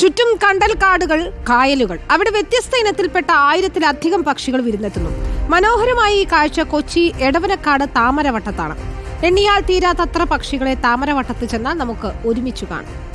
ചുറ്റും കണ്ടൽ കാടുകൾ കായലുകൾ. അവിടെ വ്യത്യസ്ത ഇനത്തിൽപ്പെട്ട ആയിരത്തിലധികം പക്ഷികൾ വിരുന്നെത്തുന്നു. മനോഹരമായ ഈ കാഴ്ച കൊച്ചി എടവനക്കാട് താമരവട്ടത്താണ്. എണ്ണിയാൽ തീരാത്തത്ര പക്ഷികളെ താമരവട്ടത്ത് ചെന്നാൽ നമുക്ക് ഒരുമിച്ചു കാണാം.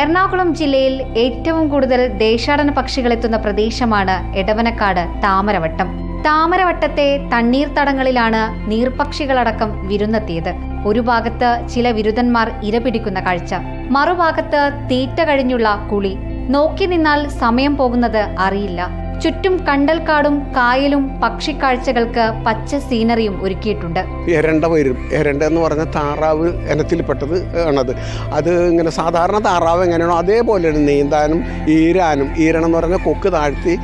എറണാകുളം ജില്ലയിൽ ഏറ്റവും കൂടുതൽ ദേശാടന പക്ഷികളെത്തുന്ന പ്രദേശമാണ് എടവനക്കാട് താമരവട്ടം. താമരവട്ടത്തെ തണ്ണീർത്തടങ്ങളിലാണ് നീർപക്ഷികളടക്കം വിരുന്നെത്തിയത്. ഒരു ഭാഗത്ത് ചില വിരുദ്ധന്മാർ ഇരപിടിക്കുന്ന കാഴ്ച. മറുഭാഗത്ത് തീറ്റ കഴിഞ്ഞുള്ള കുളി. നോക്കി നിന്നാൽ സമയം പോകുന്നത് അറിയില്ല. ചുറ്റും കണ്ടൽക്കാടും കായലും പക്ഷിക്കാഴ്ചകൾക്ക് പച്ച സീനറിയും ഒരുക്കിയിട്ടുണ്ട്. എരണ്ട വരും എരണ്ട എന്ന് പറഞ്ഞ താറാവ് ഇനത്തിൽപ്പെട്ടത് ആണത്. അത് ഇങ്ങനെ സാധാരണ താറാവ് എങ്ങനെയാണോ അതേപോലെയാണ് നീന്താനും ഈരാനും. ഈരണം എന്ന് പറഞ്ഞാൽ കൊക്ക് താഴ്ത്തി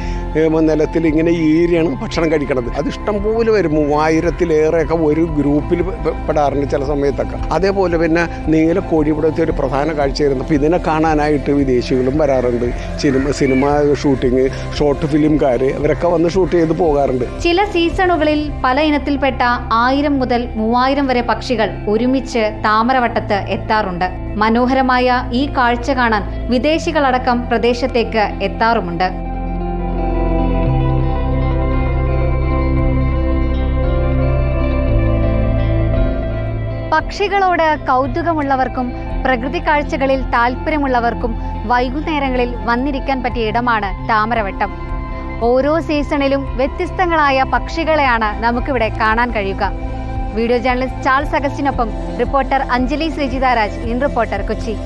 നിലത്തിൽ ഇങ്ങനെ ഈരിയാണ് ഭക്ഷണം കഴിക്കണത്. അത് ഇഷ്ടം പോലെ വരും. മൂവായിരത്തിലേറെയൊക്കെ ഒരു ഗ്രൂപ്പിൽ പെടാറുണ്ട് ചില സമയത്തൊക്കെ. അതേപോലെ പിന്നെ നീല ഇവിടുത്തെ ഒരു പ്രധാന കാഴ്ചയായിരുന്നു. അപ്പോൾ ഇതിനെ കാണാനായിട്ട് വിദേശികളും വരാറുണ്ട്. സിനിമ സിനിമ ഷൂട്ടിങ് ഷോർട്ട് ഫിലിംകാർ ഇവരൊക്കെ വന്ന് ഷൂട്ട് ചെയ്ത് പോകാറുണ്ട്. ചില സീസണുകളിൽ പല ഇനത്തിൽപ്പെട്ട ആയിരം മുതൽ മൂവായിരം വരെ പക്ഷികൾ ഒരുമിച്ച് താമരവട്ടത്ത് എത്താറുണ്ട്. മനോഹരമായ ഈ കാഴ്ച കാണാൻ വിദേശികളടക്കം പ്രദേശത്തേക്ക് എത്താറുമുണ്ട്. പക്ഷികളോട് കൗതുകമുള്ളവർക്കും പ്രകൃതി കാഴ്ചകളിൽ താല്പര്യമുള്ളവർക്കും വൈകുന്നേരങ്ങളിൽ വന്നിരിക്കാൻ പറ്റിയ ഇടമാണ് താമരവട്ടം. ഓരോ സീസണിലും വ്യത്യസ്തങ്ങളായ പക്ഷികളെയാണ് നമുക്കിവിടെ കാണാൻ കഴിയുക. Video journalist Charles അഗസ്റ്റിനൊപ്പം reporter Anjali Sreejitharaj in reporter Kochi.